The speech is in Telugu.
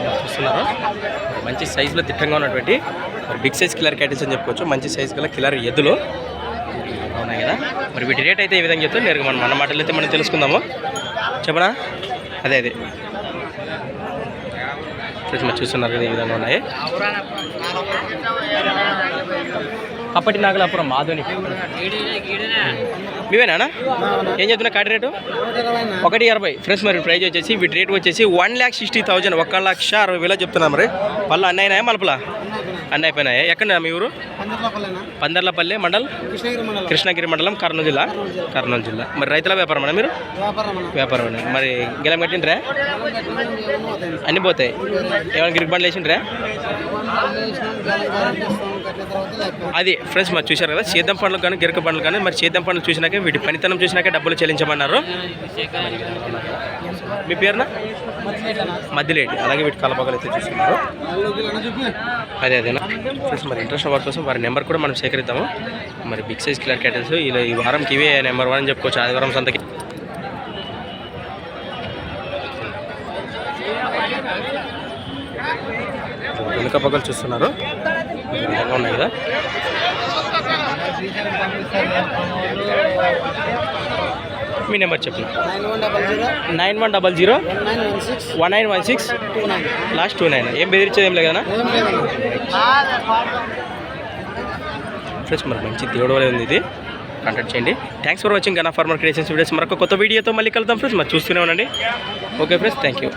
ఫ్రెండ్స్ చూస్తున్నారు. మంచి సైజులో తిట్టంగా ఉన్నటువంటి మరి బిగ్ సైజ్ కిలర్ క్యాటిల్స్ అని చెప్పుకోవచ్చు. మంచి సైజ్ గల కిలర్ ఎద్దులు ఉన్నాయి కదా. మరి వీటి రేట్ అయితే ఏ విధంగా చెప్తే నేరుగా మనం మన మాటలు అయితే మనం తెలుసుకుందాము. చెప్పనా? అదే అదే. చూస్తున్నారు కదా ఈ విధంగా ఉన్నాయి. అప్పటి నాగలాపురం మాధుని. మీవేనా ఏం చెప్తున్నా కాటి రేటు? ఒకటి అరవై. ఫ్రెండ్స్ మరి ప్రైజ్ వచ్చేసి వీటి రేట్ వచ్చేసి వన్ ల్యాక్ సిక్స్టీ థౌజండ్ ఒక లక్ష అరవై వేల చెప్తున్నా మరి. పళ్ళు అన్నీ అయినాయా మలుపులా? అన్నీ అయిపోయినాయా ఎక్కడ మీ ఊరు? పందర్లపల్లి మండల్? కృష్ణగిరి మండలం కర్నూలు జిల్లా. కర్నూలు జిల్లా. మరి రైతుల వ్యాపారం అన్న మీరు? వ్యాపారం మరి గెలం కట్టిండ్రా? అన్నీ పోతాయి. ఏమైనా గిరికి బండ్లు వేసిండ్రా? అది ఫ్రెండ్స్ మరి చూశారు కదా సేద్యం పండ్లు కానీ గిరక పండ్లు కానీ మరి సేద్యం పండ్లు చూసినాక వీటి పనితనం చూసినాక డబ్బులు చెల్లించమన్నారు మీ పేరున? మధ్యలేటి అలాగే వీటి కలపగలు అయితే చూస్తున్నారు అదే అదేనా ఫ్రెండ్స్ మరి ఇంట్రెస్ట్ వారి కోసం వారి నెంబర్ కూడా మనం సేకరిద్దాము. మరి బిగ్ సైజ్ కిలర్ క్యాటల్స్ ఇలా ఈ వారంకి ఇవే నెంబర్ వన్ అని చెప్పుకోవచ్చు ఆదివారం సంతకి. వెనుక పగలు చూస్తున్నారు. విధంగా ఉన్నాయి కదా? మీ నెంబర్ చెప్పండి. Nine one double zero. One nine one six last two nine. ఏం బెదిరించేది ఏం లేదు. ఫ్రెండ్స్ మరి మంచి దేవుడు వలె ఉంది ఇది. కాంటాక్ట్ చేయండి. Thanks for watching Gana farmer creations videos మరొక కొత్త వీడియోతో మళ్ళీ కలుద్దాం ఫ్రెండ్స్. మరి చూస్తూనే ఉండండి. Okay friends thank you